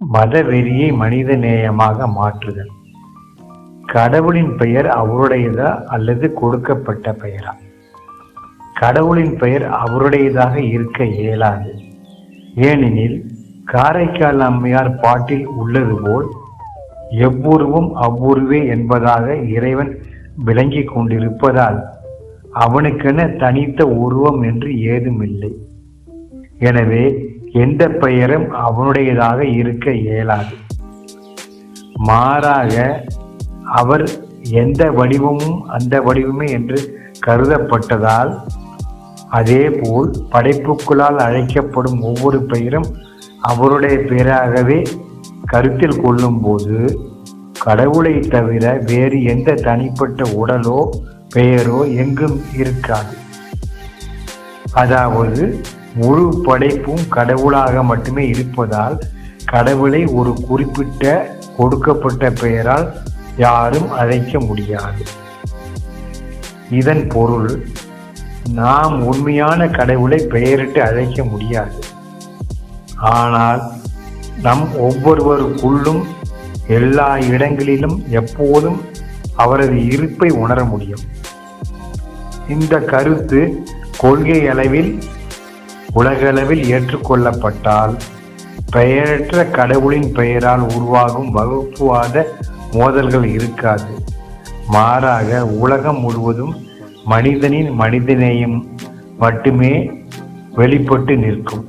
மதவெறியை மனித நேயமாக மாற்றுதல். கடவுளின் பெயர் அவருடையதா அல்லது கொடுக்கப்பட்ட பெயரா? கடவுளின் பெயர் அவருடையதாக இருக்க இயலாது. ஏனெனில் காரைக்கால் அம்மையார் பாட்டில் உள்ளது போல் எவ்வுருவும் அவ்வுருவே என்பதாக இறைவன் விளங்கிக் கொண்டிருப்பதால் அவனுக்கென தனித்த உருவம் என்று ஏதுமில்லை. எனவே எந்த பெயரும் அவனுடையதாக இருக்க இயலாது. மாறாக அவர் எந்த வடிவமும் அந்த வடிவமே என்று கருதப்பட்டதால் அதேபோல் படைப்புக்குள்ளால் அழைக்கப்படும் ஒவ்வொரு பெயரும் அவருடைய பெயராகவே கருத்தில் கொள்ளும்போது கடவுளை தவிர வேறு எந்த தனிப்பட்ட உடலோ பெயரோ எங்கும் இருக்காது. அதாவது முழு படைப்பும் கடவுளாக மட்டுமே இருப்பதால் கடவுளை ஒரு குறிப்பிட்ட கொடுக்கப்பட்ட பெயரால் யாரும் அழைக்க முடியாது. இதன் பொருள் நாம் உண்மையான கடவுளை பெயரிட்டு அழைக்க முடியாது. ஆனால் நம் ஒவ்வொருவருக்குள்ளும் எல்லா இடங்களிலும் எப்போதும் அவரது இருப்பை உணர முடியும். இந்த கருத்து கொள்கை அளவில் உலகளவில் ஏற்றுக்கொள்ளப்பட்டால் பெயரற்ற கடவுளின் பெயரால் உருவாகும் வகுப்புவாத மோதல்கள் இருக்காது. மாறாக உலகம் முழுவதும் மனிதனின் மனிதநேயம் மட்டுமே வெளிப்பட்டு நிற்கும்.